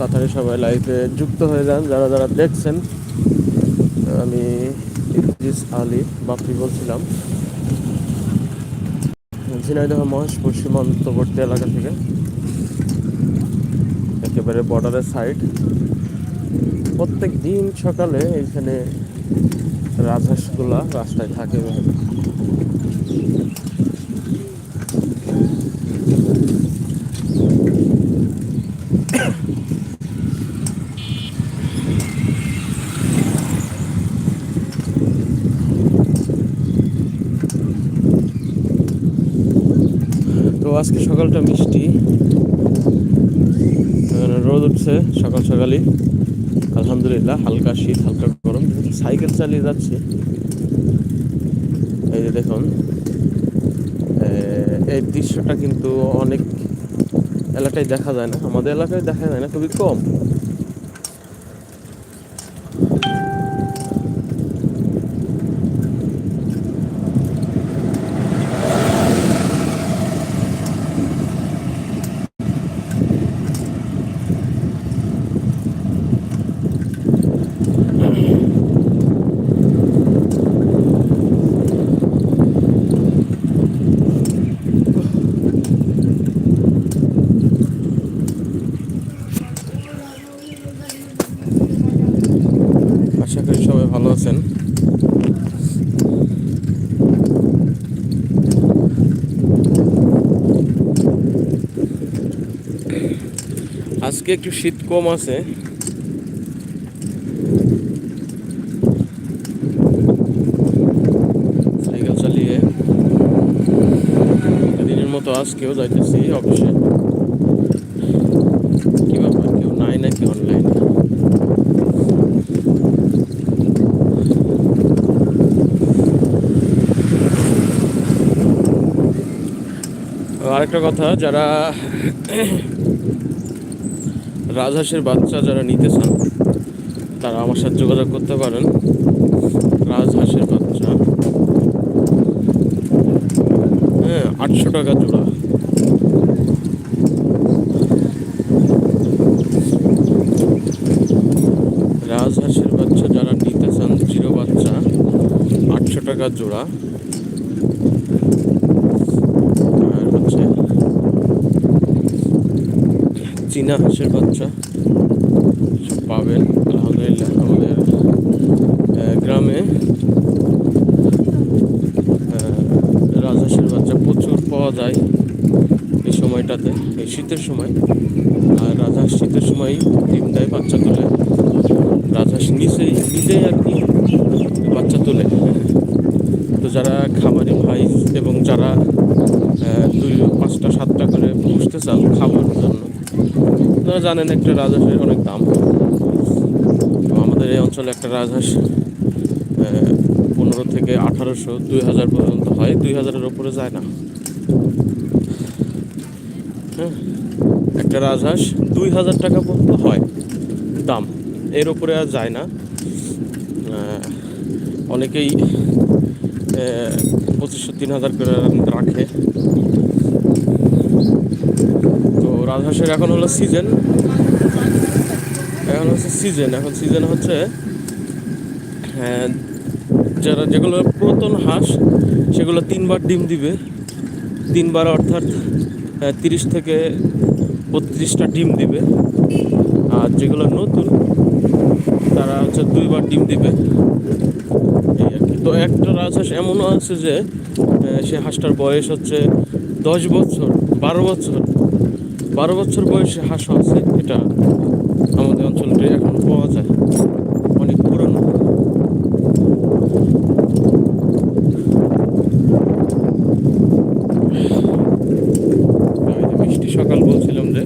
তাড়াতাড়ি সবাই লাইভে যুক্ত হয়ে যান, যারা যারা দেখছেন, আমি আলী বাপি বলছিলাম। ঝিনাইদহ মহেশপুর সীমান্তবর্তী এলাকা থেকে। একেবারে বর্ডারের সাইড প্রত্যেক দিন সকালে এখানে রাজহাঁসগুলা রাস্তায় থাকে। আজকে সকালটা মিষ্টি। রোদ উঠছে সকাল সকালই। আলহামদুলিল্লাহ, হালকা শীত, হালকা গরম। সাইকেল চালিয়ে যাচ্ছি। এই যে দেখুন এই দৃশ্যটা কিন্তু অনেক এলাকায় দেখা যায় না। আমাদের এলাকায় দেখা যায় না, খুবই কম আশা করি সবাই ভালো আছেন আজকে একটু শীত কম আছে। সাইকেল চালিয়ে দিনের মতো আজকেও যাইতেছি অফিসে। কেউ নাই নাকি অনলাইনে আরেকটা কথা, যারা রাজহাঁসের বাচ্চা যারা নিতে চান, তারা আমার সাথে যোগাযোগ করতে পারেন। রাজহাঁসের বাচ্চা। হ্যাঁ আটশো টাকা জোড়া। রাজহাঁসের বাচ্চা যারা নিতে চান, জিরো বাচ্চা, আটশো টাকা জোড়া আর হচ্ছে চীনা হাঁসের বাচ্চা। পাবেন আলহামদুলিল্লাহ, আমাদের গ্রামে। রাজহাঁসের বাচ্চা প্রচুর পাওয়া যায় এই সময়টাতে, এই শীতের সময়। আর রাজহাঁস শীতের সময় ডিম দেয়, বাচ্চা তোলে। রাজহাঁস নিজেই নিজেই আর কি বাচ্চা তোলে। তো যারা খামারি ভাই এবং যারা দুই, পাঁচটা, সাতটা করে পুষতে চান খাবার আপনারা জানেন একটা রাজহাঁসের অনেক দাম। আমাদের এই অঞ্চলে একটা রাজহাঁস পনেরো থেকে আঠারোশো, দুই হাজার পর্যন্ত হয়। দুই হাজারের ওপরে যায় না। হ্যাঁ একটা রাজহাঁস দুই হাজার টাকা পর্যন্ত হয় দাম। এর উপরে আর যায় না। অনেকেই পঁচিশশো, তিন হাজার করে রাখে। রাজহাঁসের এখন হলো সিজন এখন হচ্ছে সিজন এখন সিজন হচ্ছে যারা যেগুলো পুরাতন হাঁস সেগুলো তিনবার ডিম দিবে। তিনবার অর্থাৎ তিরিশ থেকে বত্রিশটা ডিম দিবে। আর যেগুলো নতুন তারা হচ্ছে দুইবার ডিম দিবে। তো একটা রাজহাঁস এমনও আছে যে আহ, সে হাঁসটার বয়স হচ্ছে দশ বছর বারো বছর। বারো বছর বয়সে হাঁসও আছে এটা আমাদের অঞ্চলটি এখন পাওয়া যায় অনেক পুরনো ওই যে মিষ্টি সকাল বলছিলাম যে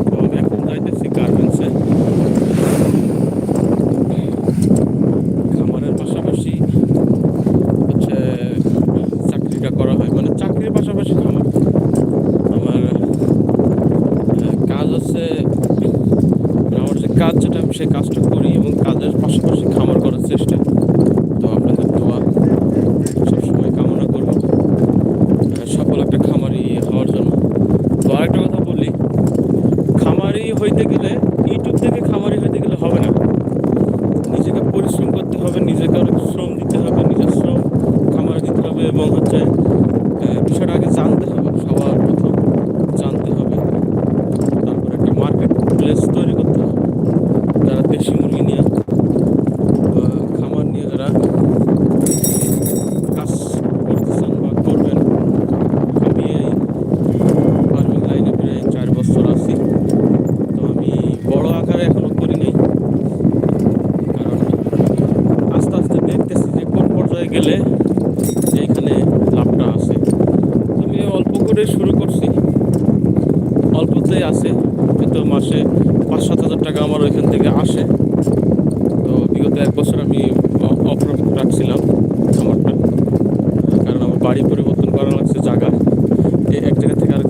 তো আমি এখন যাইতেছি গার্মেন্টসে খামারের পাশাপাশি হচ্ছে চাকরিটা করা হয় মানে চাকরির পাশাপাশি খামার আমার আহ, কাজ হচ্ছে করে শুরু করছি। অল্পতেই আছে, কিন্তু মাসে পাঁচ সাত হাজার টাকা আমার ওইখান থেকে আসে। তো বিগত এক বছর আমি অফ রাখছিলাম আমারটা কারণ আমার বাড়ি পরিবর্তন করা লাগছে জায়গা। এক জায়গা থেকে আরেক